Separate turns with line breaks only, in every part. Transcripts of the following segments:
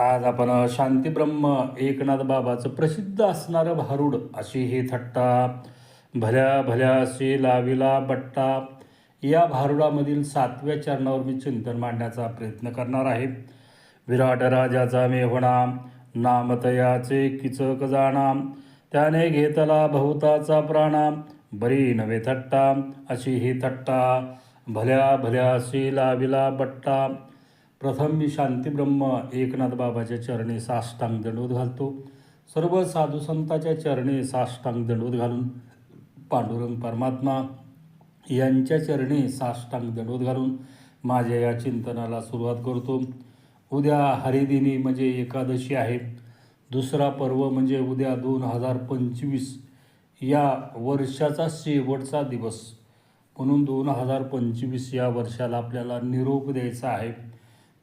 आज आपण शांतीब्रह्म एकनाथ बाबाचं प्रसिद्ध असणारं भारूड अशी ही थट्टा भल्या भल्या अशी लाविला बट्टा या भारुडामधील सातव्या चरणावर मी चिंतन मांडण्याचा प्रयत्न करणार आहे. विराट राजाचा मेहणा नामतयाचे किचक जाणा त्याने घेतला बहुताचा प्राणा बरी नवे थट्टा अशी ही थट्टा भल्या भल्या अशी लाविला बट्टा प्रथम मी शांतीब्रह्म एकनाथ बाबाच्या चरणी साष्टांग दंडवत घालतो. सर्व साधू संताच्या चरणी साष्टांग दंडवत घालून पांडुरंग परमात्मा यांच्या चरणी साष्टांग दंडवत घालून माझ्या या चिंतनाला सुरुवात करतो. उद्या हरिदिनी म्हणजे एकादशी आहे. दुसरा पर्व म्हणजे उद्या दोन हजार पंचवीस या वर्षाचा शेवटचा दिवस. म्हणून दोन हजार पंचवीस या वर्षाला आपल्याला निरोप द्यायचा आहे.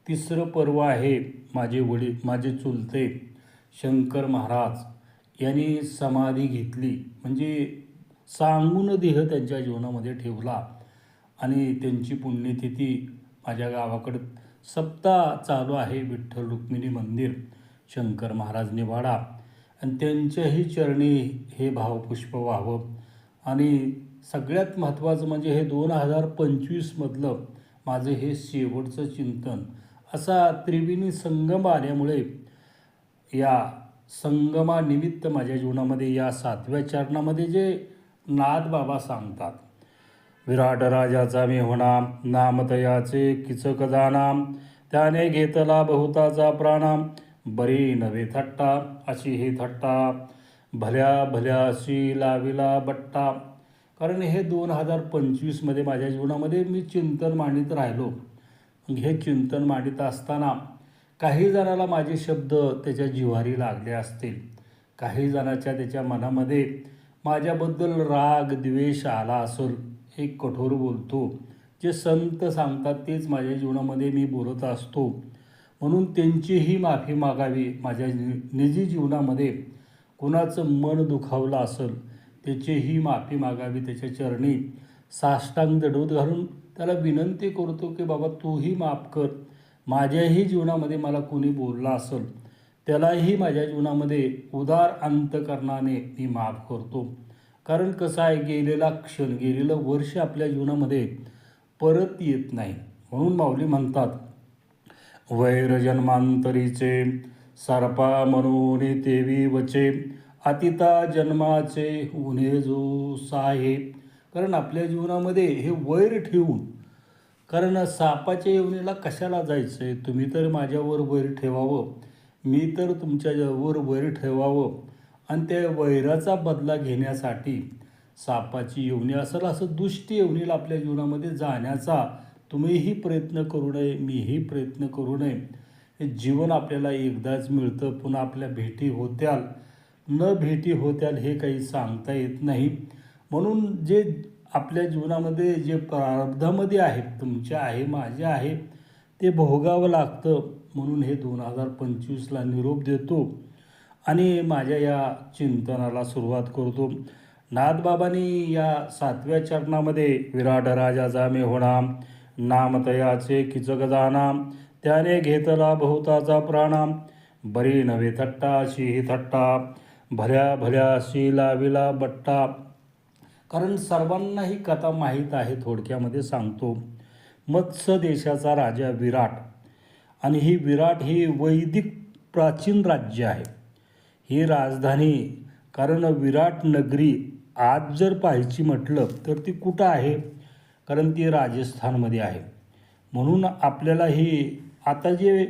तिसरं पर्व आहे माझे वडील माझे चुलते शंकर महाराज यांनी समाधी घेतली. म्हणजे सांगून देह त्यांच्या जीवनामध्ये ठेवला आणि त्यांची पुण्यतिथी माझ्या गावाकडं सप्ताह चालू आहे विठ्ठल रुक्मिणी मंदिर शंकर महाराज निवाडा. आणि त्यांच्याही चरणी हे भावपुष्प व्हावं. आणि सगळ्यात महत्त्वाचं म्हणजे हे दोन हजार पंचवीसमधलं माझं हे शेवटचं चिंतन असा त्रिवेणी संगम आल्यामुळे या संगमानिमित्त माझ्या जीवनामध्ये या सातव्या चरणामध्ये जे नाद बाबा सांगतात विराट राजाचा होणाम नामतयाचे किचक जाणाम त्याने घेतला बहुताचा प्राणाम बरी नवे थट्टा अशी हे थट्टा भल्या भल्या अशी लाविला बट्टा. कारण हे दोन हजार पंचवीसमध्ये माझ्या जीवनामध्ये मी चिंतन मांडित राहिलो. हे चिंतन मांडित असताना काही जणाला माझे शब्द त्याच्या जिव्हारी लागले असतील. काही जणाच्या त्याच्या मनामध्ये माझ्याबद्दल राग द्वेष आला असेल हे कठोर बोलतो. जे संत सांगतात तेच माझ्या जीवनामध्ये मी बोलत असतो. म्हणून त्यांचीही माफी मागावी. माझ्या नि निजी जीवनामध्ये कुणाचं मन दुखावलं असेल त्याचीही माफी मागावी. त्याच्या चरणी साष्टांग दडवत घालून त्याला विनंती करतो की बाबा तूही माफ कर. माझ्याही जीवनामध्ये मला कोणी बोलला असेल त्यालाही माझ्या जीवनामध्ये उदार अंतकरणाने मी माफ करतो. कारण कसं आहे गेलेला क्षण गेलेलं वर्ष आपल्या जीवनामध्ये परत येत नाही. म्हणून माऊली म्हणतात वैर जन्मांतरीचे सर्पा म्हणून तेवी वचे अतिता जन्माचे उन्हे जो साहेब कारण आपल्या जीवनामध्ये हे वैर ठेवून कारण सापाच्या येवणीला कशाला जायचं आहे तुम्ही तर माझ्यावर वैर ठेवावं. मी तर तुमच्यावर वैर ठेवावं. आणि त्या वैराचा बदला घेण्यासाठी सापाची येवणी असेल असं दुष्टी येवणीला आपल्या जीवनामध्ये जाण्याचा तुम्हीही प्रयत्न करू नये मीही प्रयत्न करू नये. हे जीवन आपल्याला एकदाच मिळतं पुन्हा आपल्या भेटी होत्याल. न भेटी होत्याल हे काही सांगता येत नाही. म्हणून जे आपल्या जीवनामध्ये जे प्रारब्धामध्ये आहे तुमचे आहे माझे आहे ते भोगावं लागतं म्हणून हे दोन हजार पंचवीसला निरोप देतो. आणि माझ्या या चिंतनाला सुरुवात करतो. नाथबाबांनी या सातव्या चरणामध्ये विराट राजा जामे होणा नामतयाचे किचक जाना त्याने घेतला बहुताचा प्राणा. बरी नवे थट्टा अशी ही थट्टा. भल्या भल्या अशी लाविला बट्टा. कारण सर्वांना ही कथा माहीत आहे थोडक्यामध्ये सांगतो. मत्स्य देशाचा राजा विराट. आणि ही विराट ही वैदिक प्राचीन राज्य आहे. ही राजधानी कारण विराट नगरी आज जर पाहायची म्हटलं तर ती कुठं आहे? कारण ती राजस्थानमध्ये आहे. म्हणून आपल्याला ही आता जे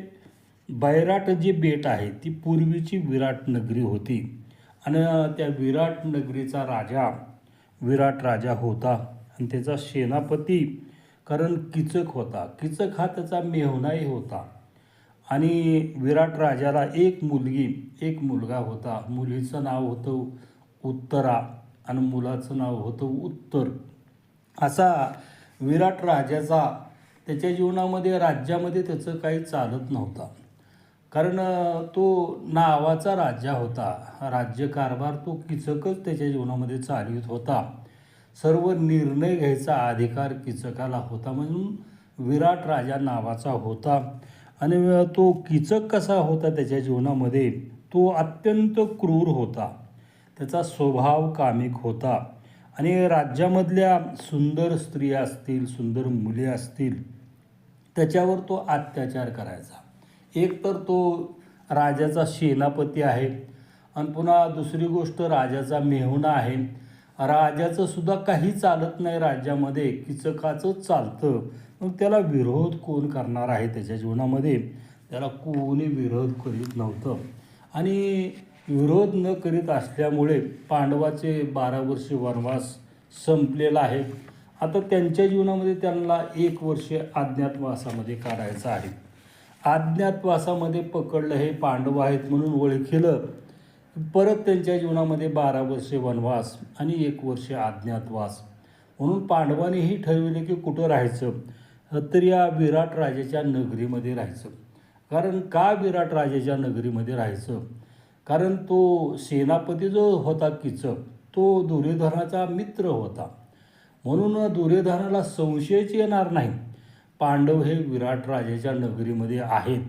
बैराट जे बेट आहे ती पूर्वीची विराट नगरी होती. आणि त्या विराट नगरीचा राजा विराट राजा होता. आणि त्याचा सेनापती कारण किचक होता. किचक हा त्याचा मेहनाही होता. आणि विराट राजाला एक मुलगी एक मुलगा होता. मुलीचं नाव होतं उत्तरा आणि मुलाचं नाव होतं उत्तर. असा विराट राजाचा त्याच्या जीवनामध्ये राज्यामध्ये त्याचं काही चालत नव्हता. कारण तो नावाचा राजा होता. राज्यकारभार तो किचकच त्याच्या जीवनामध्ये चालवित होता. सर्व निर्णय घ्यायचा अधिकार किचकाला होता म्हणून विराट राजा नावाचा होता. आणि तो किचक कसा होता त्याच्या जीवनामध्ये तो अत्यंत क्रूर होता. त्याचा स्वभाव कामिक होता. आणि राज्यामधल्या सुंदर स्त्रिया असतील सुंदर मुले असतील त्याच्यावर तो अत्याचार करायचा. एक तर तो राजाचा सेनापती आहे आणि पुन्हा दुसरी गोष्ट राजाचा मेहुणा आहे. राजाचं सुद्धा काही चालत नाही राज्यामध्ये किचकाचंच चालतं. मग त्याला विरोध कोण करणार आहे त्याच्या जीवनामध्ये? त्याला कोणी विरोध करीत नव्हतं. आणि विरोध न करीत असल्यामुळे पांडवाचे बारा वर्षे वनवास संपलेला आहे. आता त्यांच्या जीवनामध्ये त्यांना एक वर्ष अज्ञातवासामध्ये काढायचं आहे. अज्ञातवासामध्ये पकडलं हे पांडव आहेत म्हणून ओळखलं. परत त्यांच्या जीवनामध्ये बारा वर्षे वनवास आणि एक वर्ष अज्ञातवास म्हणून पांडवांनीही ठरविले की कुठं राहायचं? तर या विराट राजाच्या नगरीमध्ये राहायचं. कारण का विराट राजाच्या नगरीमध्ये राहायचं? कारण तो सेनापती जो होता किचक तो दुर्योधनाचा मित्र होता. म्हणून दुर्योधनाला संशयच येणार नाही. पांडव हे विराट राजाच्या नगरीमध्ये आहेत.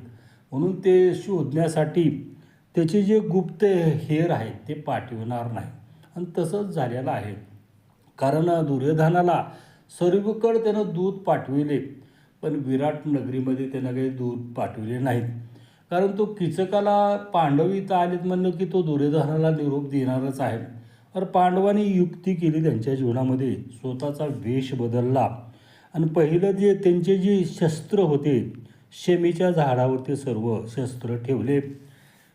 म्हणून ते शोधण्यासाठी त्याचे जे गुप्त हेर आहेत ते पाठविणार नाही. आणि तसंच झालेलं आहे. कारण दुर्योधनाला सर्वकड त्यानं दूध पाठविले पण विराट नगरीमध्ये त्यानं काही दूध पाठविले नाहीत. कारण तो किचकाला पांडव इथं आलेत म्हणलं की तो दुर्योधनाला निरोप देणारच आहे. तर पांडवांनी युक्ती केली त्यांच्या जीवनामध्ये. स्वतःचा वेश बदलला. आणि पहिलं जे त्यांचे जे शस्त्र होते शेमीच्या झाडावरती सर्व शस्त्र ठेवले.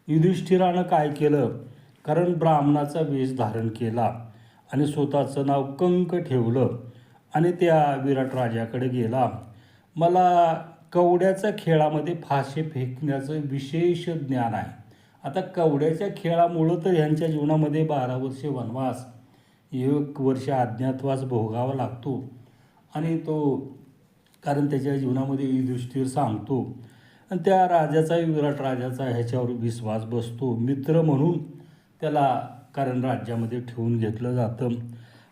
युधिष्ठिरानं काय केलं? कारण ब्राह्मणाचा वेश धारण केला आणि स्वतःचं नाव कंक ठेवलं आणि त्या विराट राजाकडे गेला. मला कवड्याच्या खेळामध्ये फासे फेकण्याचं विशेष ज्ञान आहे. आता कवड्याच्या खेळामुळं तर ह्यांच्या जीवनामध्ये बारा वर्षे वनवास एक वर्ष अज्ञातवास भोगावा लागतो. आणि तो कारण त्याच्या जीवनामध्ये युधिष्ठिर सांगतो. आणि त्या राजाचाही विराट राजाचा ह्याच्यावर विश्वास बसतो. मित्र म्हणून त्याला कारण राज्यामध्ये ठेवून घेतलं जातं.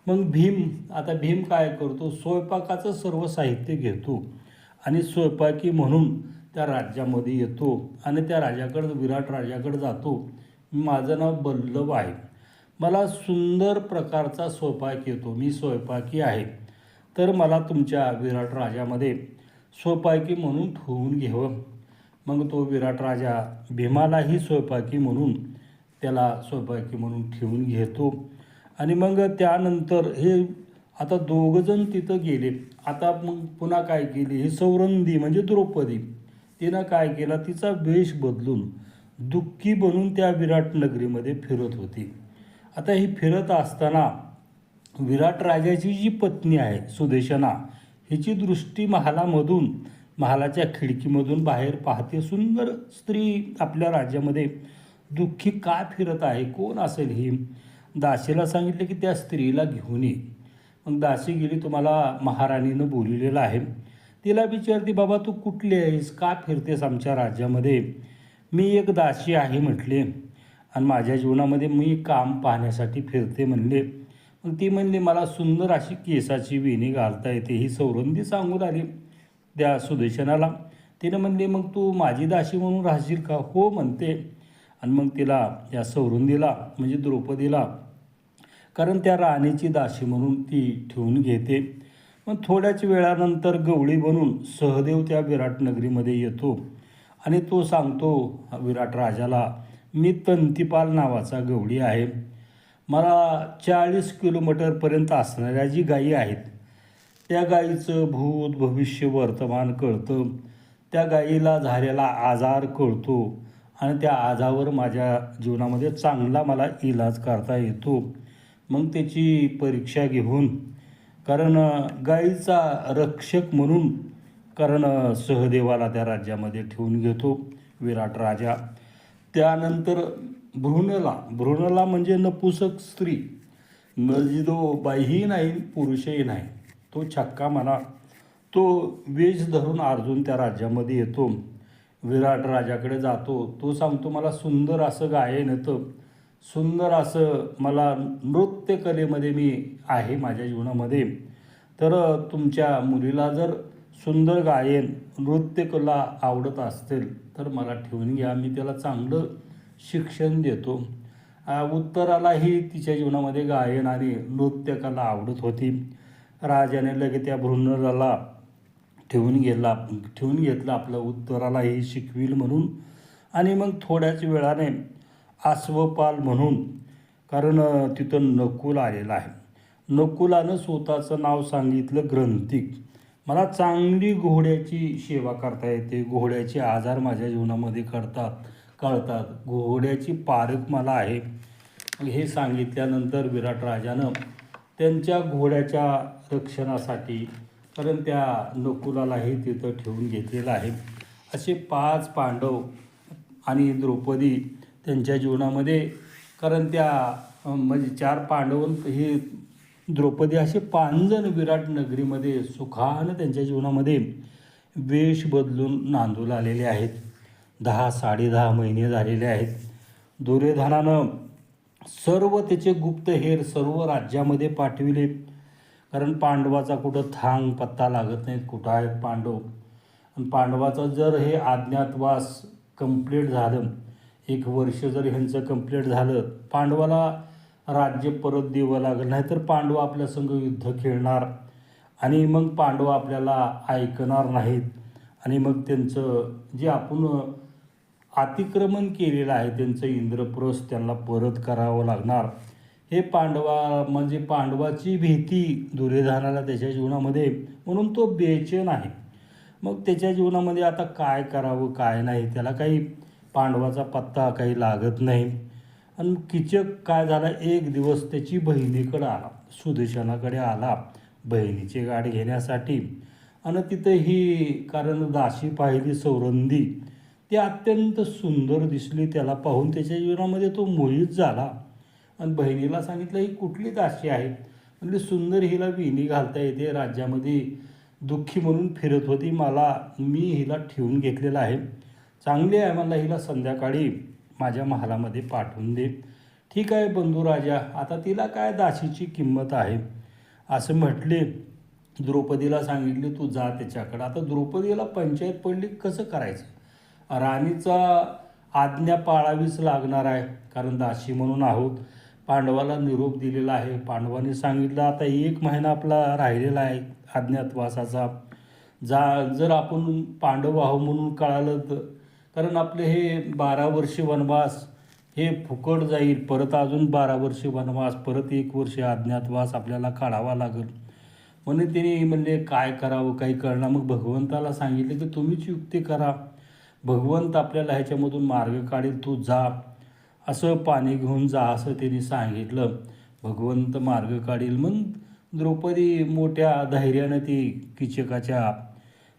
मग भीम आता भीम काय करतो? स्वयंपाकाचं सर्व साहित्य घेतो. आणि स्वयंपाकी म्हणून त्या राज्यामध्ये येतो. आणि त्या राजाकडं विराट राजाकडं जातो. माझं नाव बल्लभ आहे. मला सुंदर प्रकारचा स्वयंपाक येतो. मी स्वयंपाकी आहे. तर मला तुमच्या विराट राजामध्ये स्वयंपाकी म्हणून ठेवून घ्यावं. मग तो विराट राजा भीमालाही स्वयंपाकी म्हणून त्याला स्वयंपाकी म्हणून ठेवून घेतो. आणि मग त्यानंतर हे आता दोघंजण तिथं गेले. आता मग पुन्हा काय केली? हे सौरंदी म्हणजे द्रौपदी. तिनं काय केला? तिचा वेश बदलून दुःखी बनून त्या विराट नगरीमध्ये फिरत होती. आता ही फिरत असताना विराट राजाची जी पत्नी आहे सुदेशना हिची दृष्टी महालामधून महालाच्या खिडकीमधून बाहेर पाहते. सुंदर स्त्री आपल्या राज्यामध्ये दुःखी का फिरत आहे? कोण असेल ही? दासीला सांगितले की त्या स्त्रीला घेऊन ये. मग दासी गेली तुम्हाला महाराणीनं बोललेलं आहे. तिला विचारते बाबा तू कुठली आहेस? का फिरतेस आमच्या राज्यामध्ये? मी एक दासी आहे म्हटले. आणि माझ्या जीवनामध्ये मी काम पाहण्यासाठी फिरते म्हणले. मग ती म्हणली मला सुंदर अशी केसाची वेणी घालता येते ही सौरंदी सांगून आली त्या सुदेशनाला. तिनं म्हणली मग तू माझी दाशी म्हणून राहशील का? हो म्हणते. आणि मग तिला या सौरंदीला म्हणजे द्रौपदीला कारण त्या राणीची दाशी म्हणून ती ठेवून घेते. मग थोड्याच वेळानंतर गवळी बनून सहदेव त्या विराट नगरीमध्ये येतो आणि तो सांगतो विराट राजाला मी तंतीपाल नावाचा गवळी आहे. मला चाळीस किलोमीटरपर्यंत असणाऱ्या जी गायी आहेत त्या गायीचं भूत भविष्य वर्तमान कळतं. त्या गायीला झालेला आजार कळतो आणि त्या आजावर माझ्या जीवनामध्ये चांगला मला इलाज करता येतो. मग त्याची परीक्षा घेऊन कारण गायीचा रक्षक म्हणून कारण सहदेवाला त्या राज्यामध्ये ठेवून घेतो विराट राजा. त्यानंतर भ्रूणला. भ्रूणला म्हणजे नपुसक स्त्री. म्हणजे नजिदो बाईही नाही पुरुषही नाही तो छक्का म्हणा तो वेज धरून अर्जुन त्या राज्यामध्ये येतो. विराट राजाकडे जातो. तो सांगतो मला सुंदर असं गायन येतं. सुंदर असं मला नृत्यकलेमध्ये मी आहे माझ्या जीवनामध्ये. तर तुमच्या मुलीला जर सुंदर गायन नृत्यकला आवडत असेल तर मला ठेवून घ्या. मी त्याला चांगलं शिक्षण देतो. उत्तरालाही तिच्या जीवनामध्ये गायन आणि नृत्यकला आवडत होती. राजाने लगे त्या भृंगराला ठेवून गेला ठेवून घेतलं आपलं उत्तरालाही शिकविल म्हणून. आणि मग थोड्याच वेळाने आस्वपाल म्हणून कारण तिथं नकुल आलेला आहे. नकुलानं स्वतःचं नाव सांगितलं ग्रंथिक. मला चांगली घोड्याची सेवा करता येते घोड्याचे आजार माझ्या जीवनामध्ये करतात कळतात. घोड्याची पारख मला आहे. हे सांगितल्यानंतर विराट राजानं त्यांच्या घोड्याच्या रक्षणासाठी कारण त्या नकुलालाही तिथं ठेवून घेतलेलं आहे. असे पाच पांडव आणि द्रौपदी त्यांच्या जीवनामध्ये कारण त्या म्हणजे चार पांडव हे द्रौपदी असे पांजण विराट नगरीमध्ये सुखानं त्यांच्या जीवनामध्ये वेश बदलून नांदूला आलेले आहेत. दहा साडेदहा महिने झालेले आहेत. दुर्योधनानं सर्व त्याचे गुप्तहेर सर्व राज्यामध्ये पाठविले. कारण पांडवाचा कुठं थांग पत्ता लागत नाहीत. कुठं आहेत पांडव? आणि पांडवाचा जर हे अज्ञातवास कंप्लीट झालं एक वर्ष जर ह्यांचं कंप्लीट झालं पांडवाला राज्य परत द्यावं लागलं. नाहीतर पांडव आपल्या संग युद्ध खेळणार आणि मग पांडव आपल्याला ऐकणार नाहीत. आणि मग त्यांचं जे आपण अतिक्रमण केलेलं आहे. त्यांचं इंद्रप्रस्थ त्यांना परत करावं लागणार. हे पांडवा म्हणजे पांडवाची भीती दुर्योधनाला त्याच्या जीवनामध्ये म्हणून तो बेचैन आहे. मग त्याच्या जीवनामध्ये आता काय करावं काय नाही त्याला काही पांडवाचा पत्ता काही लागत नाही. आणि किचक काय झाला? एक दिवस त्याची बहिणीकडे आला. सुदर्शनाकडे आला बहिणीची गाठ घेण्यासाठी. आणि तिथं ही कारण दाशी पाहिली सौरंदी ती अत्यंत सुंदर दिसली त्याला पाहून. त्याच्या जीवनामध्ये तो मोहित झाला. आणि बहिणीला सांगितलं ही कुठली दाशी आहे? म्हणजे सुंदर हिला विणी घालता येते. राज्यामध्ये दुःखी म्हणून फिरत होती. मला मी हिला ठेवून घेतलेलं आहे. चांगली आहे. मला हिला संध्याकाळी माझ्या महालामध्ये पाठवून दे. ठीक आहे बंधू राजा. आता तिला काय दाशीची किंमत आहे? असं म्हटले. द्रौपदीला सांगितले तू जा त्याच्याकडं. आता द्रौपदीला पंचायत पडली. कसं करायचं? राणीचा आज्ञा पाळावीच लागणार आहे. कारण दाशी म्हणून आहोत. पांडवाला निरोप दिलेला आहे. पांडवांनी सांगितलं आता एक महिना आपला राहिलेला आहे अज्ञातवासाचा जा जर आपण पांडव आहो म्हणून कळालं तर. कारण आपले हे बारा वर्षी वनवास हे फुकट जाईल. परत अजून बारा वर्षी वनवास परत एक वर्ष अज्ञातवास आपल्याला काढावा लागेल. म्हणून त्यांनी म्हणले काय करावं? काही कळणार? मग भगवंताला सांगितलं की तुम्हीच युक्ती करा. भगवंत आपल्याला ह्याच्यामधून मार्ग काढेल तू जा. असं पाणी घेऊन जा असं त्यांनी सांगितलं. भगवंत मार्ग काढील मग द्रौपदी मोठ्या धैर्यानं ती किचकाच्या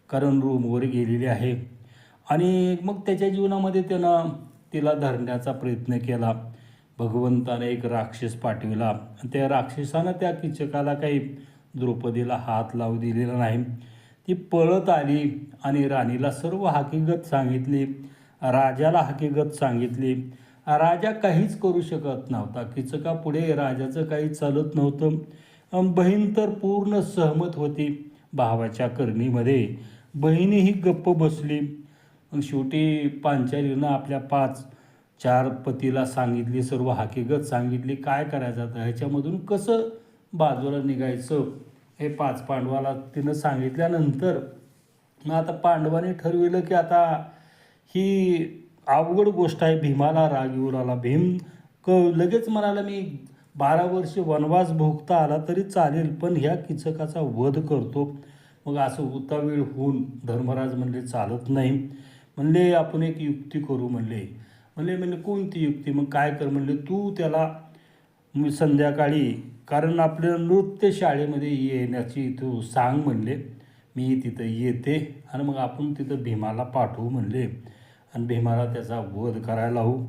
कारण रूमवर गेलेली आहे. आणि मग त्याच्या जीवनामध्ये त्यानं तिला धरण्याचा प्रयत्न केला. भगवंताने एक राक्षस पाठविला. आणि त्या राक्षसानं त्या किचकाला काही द्रौपदीला हात लावू दिलेला नाही. ती पळत आली. आणि राणीला सर्व हकीकत सांगितली. राजाला हकीकत सांगितली. राजा काहीच करू शकत नव्हता. किचका पुढे राजाचं काही चालत नव्हतं. बहीण तर पूर्ण सहमत होती. भावाच्या करणीमध्ये बहिणीही गप्प बसली. शेवटी पांचालीनं आपल्या पाच चार पतीला सांगितली सर्व हकीकत सांगितली. काय करायचं ह्याच्यामधून कसं बाजूला निघायचं? हे पाच पांडवाला तिनं सांगितल्यानंतर मग आता पांडवाने ठरविलं की आता ही अवघड गोष्ट आहे भीमाला राग येऊन आला भीम क लगेच म्हणाला मी बारा वर्षे वनवास भोगता आला तरी चालेल पण ह्या किचकाचा वध करतो. मग असं उतावीळ होऊन धर्मराज म्हणले चालत नाही. म्हणले आपण एक युक्ती करू म्हणले. म्हणले म्हणले कोणती युक्ती? मग काय कर म्हणले तू त्याला संध्याकाळी कारण आपल्या नृत्य शाळेमध्ये येण्याची तू सांग म्हणले. मी तिथं येते आणि मग आपण तिथं भीमाला पाठवू म्हणले. आणि भीमाला त्याचा वध करायला लावू.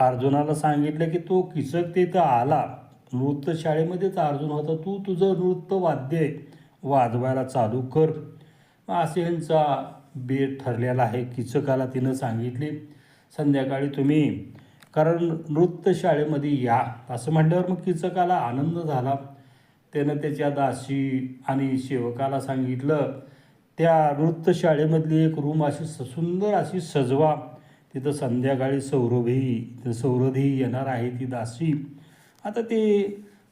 अर्जुनाला सांगितलं की तो किचक तिथं आला. नृत्य शाळेमध्येच अर्जुन होता. तू तुझं नृत्य वाद्य वाजवायला चालू कर. असे यांचा बेट ठरलेला आहे. किचकाला तिनं सांगितले संध्याकाळी तुम्ही कारण नृत्य शाळेमध्ये या. असं म्हटल्यावर मग किचकाला आनंद झाला. त्यानं त्याच्या दासी आणि सेवकाला सांगितलं त्या नृत्यशाळेमधली एक रूम अशी स- सुंदर अशी सजवा. तिथं संध्याकाळी सौरभी सौरधी येणार आहे ती दासी. आता ते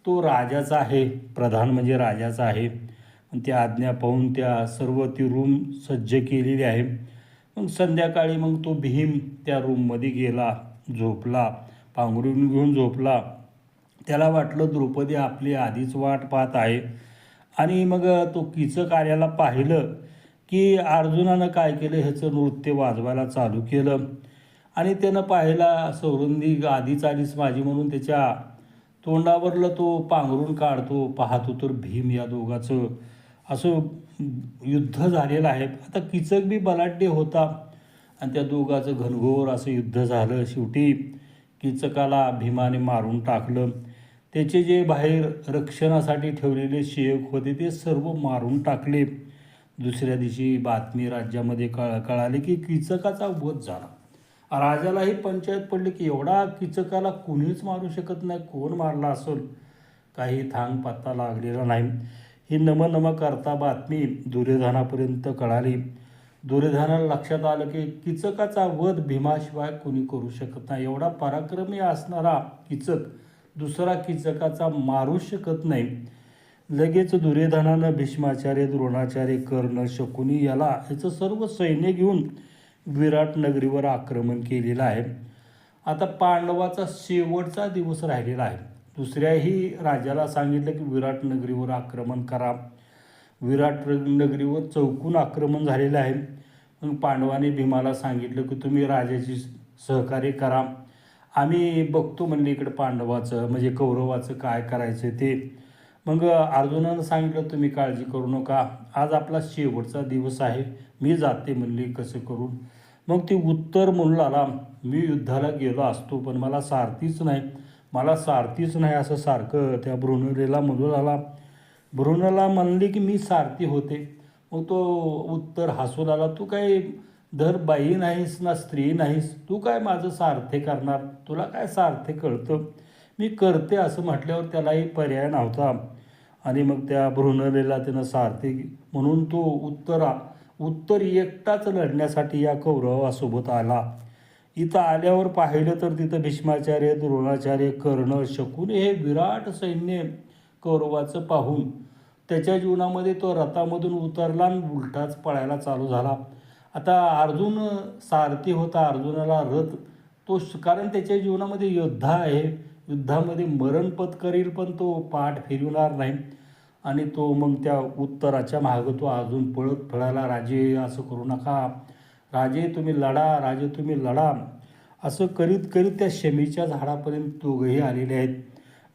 तो राजाचा आहे प्रधान म्हणजे राजाचा आहे. त्या आज्ञा पाहून त्या सर्व ती रूम सज्ज केलेली आहे. मग संध्याकाळी मग तो भीम त्या रूममध्ये गेला झोपला. पांघरून घेऊन झोपला. त्याला वाटलं द्रौपदी आपली आधीच वाट पाहत आहे. आणि मग तो किचक आर्याला पाहिलं की अर्जुनानं काय केलं ह्याचं नृत्य वाजवायला चालू केलं. आणि त्यानं पाहिला सौरुंदी आधीच आलीच माझी म्हणून त्याच्या तोंडावरलं तो पांघरून काढतो पाहतो तर भीम या दोघाचं. असं युद्ध झालेलं आहे. आता किचक बी बलाढ्य होता. आणि त्या दोघाचं घनघोर असं युद्ध झालं. शेवटी किचकाला भीमाने मारून टाकलं. त्याचे जे बाहेर रक्षणासाठी ठेवलेले शेक होते ते सर्व मारून टाकले. दुसऱ्या दिवशी बातमी राज्यामध्ये कळ कळाली की किचकाचा वध झाला. राजालाही पंचायत पडली की एवढा किचकाला कुणीच मारू शकत नाही कोण मारला असेल? काही थांग पत्ता लागलेला नाही. ही नम नम करता बातमी दुर्योधनापर्यंत कळाली. दुर्योधनाला लक्षात आलं की किचकाचा वध भीमाशिवाय कोणी करू शकत नाही. एवढा पराक्रमी असणारा किचक दुसरा किचकाचा मारू शकत नाही. लगेच दुर्योधनानं भीष्माचार्य द्रोणाचार्य कर्ण शकुनी याला याचं सर्व सैन्य घेऊन विराट नगरीवर आक्रमण केलेलं आहे. आता पांडवाचा शेवटचा दिवस राहिलेला आहे. दुसऱ्याही राजाला सांगितलं की विराट नगरीवर आक्रमण करा. विराट नगरीवर चौकून आक्रमण झालेलं आहे. मग पांडवाने भीमाला सांगितलं की तुम्ही राजाची सहकार्य करा. आम्ही बघतो म्हणले इकडं पांडवाचं म्हणजे कौरवाचं काय करायचं ते. मग अर्जुनानं सांगितलं तुम्ही काळजी करू नका. आज आपला शेवटचा दिवस आहे. मी जाते म्हणले कसं करून? मग ती उत्तर म्हणून आला मी युद्धाला गेलो असतो पण मला सारथीच नाही. मला सारथीच नाही असं सारखं. त्या भ्रुणरेला म्हणून आला. भ्रूणाला म्हणले की मी सारथी होते. मग तो उत्तर हसून आला तू काही धर बाई नाहीस ना स्त्री नाहीस तू काय माझं सारथे करणार? तुला काय सारथे कळतं? मी करते असं म्हटल्यावर त्यालाही पर्याय नव्हता. आणि मग त्या भ्रूणलेला त्यानं सारथी म्हणून तो उत्तरा उत्तर एकटाच लढण्यासाठी या कौरवासोबत आला. इथं आल्यावर पाहिलं तर तिथं भीष्माचार्य द्रोणाचार्य कर्ण शकून हे विराट सैन्य कौरवाचं पाहून त्याच्या जीवनामध्ये तो रथामधून उतरला आणि उलटाच पळायला चालू झाला. आता अर्जुन सारथी होता अर्जुनाला रथ तो कारण त्याच्या जीवनामध्ये योद्धा आहे. युद्धामध्ये मरण पत्करील पण तो पाठ फिरवणार नाही. आणि तो मग त्या उत्तराच्या मागं तो अजून पळत फळायला राजे असं करू नका. राजे तुम्ही लढा राजे तुम्ही लढा. असं करीत करीत त्या शमीच्या झाडापर्यंत दोघंही आलेले आहेत.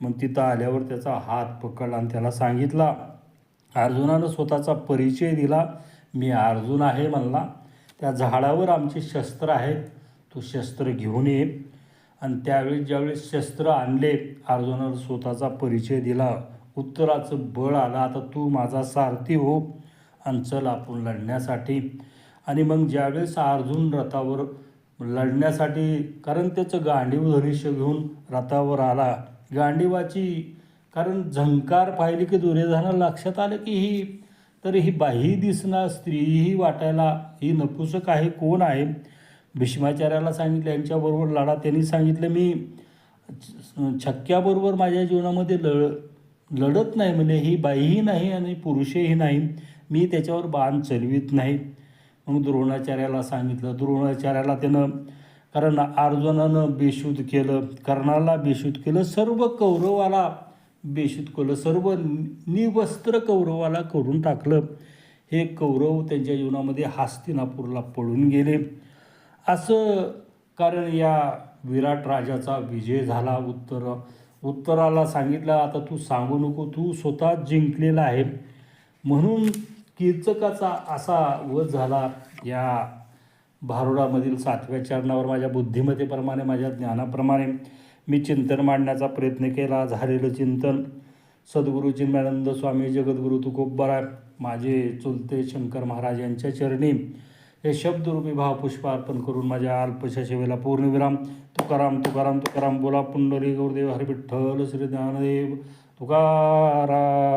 मग तिथं आल्यावर त्याचा हात पकडला आणि त्याला सांगितला अर्जुनानं स्वतःचा परिचय दिला. मी अर्जुन आहे म्हणला. त्या झाडावर आमचे शस्त्र आहेत तू शस्त्र घेऊन ये. आणि त्यावेळी ज्यावेळी शस्त्र आणले अर्जुनानं स्वतःचा परिचय दिला. उत्तराचं बळ आलं आता तू माझा सारथी हो. आणि चल आपण लढण्यासाठी. आणि मग ज्यावेळेस अर्जुन रथावर लढण्यासाठी कारण त्याचं गांडीव धनुष्य घेऊन रथावर आला. गांडीवाची कारण झंकार पाहिली की दुर्योधना लक्षात आलं की ही तर ही बाही दिसणार स्त्रीही वाटायला ही नपुसक आहे कोण आहे? भीष्माचार्याला सांगितलं यांच्याबरोबर लढा. त्यांनी सांगितलं मी छक्क्याबरोबर माझ्या जीवनामध्ये लढ लढत नाही म्हणजे ही बाईही नाही आणि पुरुषही नाही. मी त्याच्यावर बाण चलवीत नाही. मग द्रोणाचार्याला सांगितलं. द्रोणाचार्याला त्यानं कारण अर्जुनानं बेशुद्ध केलं कर्णाला बेशुद्ध केलं. सर्व कौरवाला बेशूद केलं. सर्व निवस्त्र कौरवाला करून टाकलं. हे कौरव त्यांच्या जीवनामध्ये हास्तिनापूरला पळून गेले. असं कारण या विराट राजाचा विजय झाला. उत्तर उत्तराला सांगितलं आता तू सांगू नको तू स्वतः जिंकलेला आहे. म्हणून कीर्चकाचा असा वध झाला. या भारुडामधील सातव्या चरणावर माझ्या बुद्धिमत्तेप्रमाणे माझ्या ज्ञानाप्रमाणे मी चिंतन मांडण्याचा प्रयत्न केला झालेलं चिंतन. सद्गुरू चिन्मानंद स्वामी जगद्गुरू बरा माझे चुलते शंकर महाराज यांच्या चरणी हे शब्दरूपी भावपुष्प अर्पण करून माझ्या अल्पशा सेवेला पूर्णविराम. तुकाराम तुकाराम तुकाराम बोला पुंडली गौरदेव हरिविठ्ठल श्री ज्ञानदेव. तुकाराम.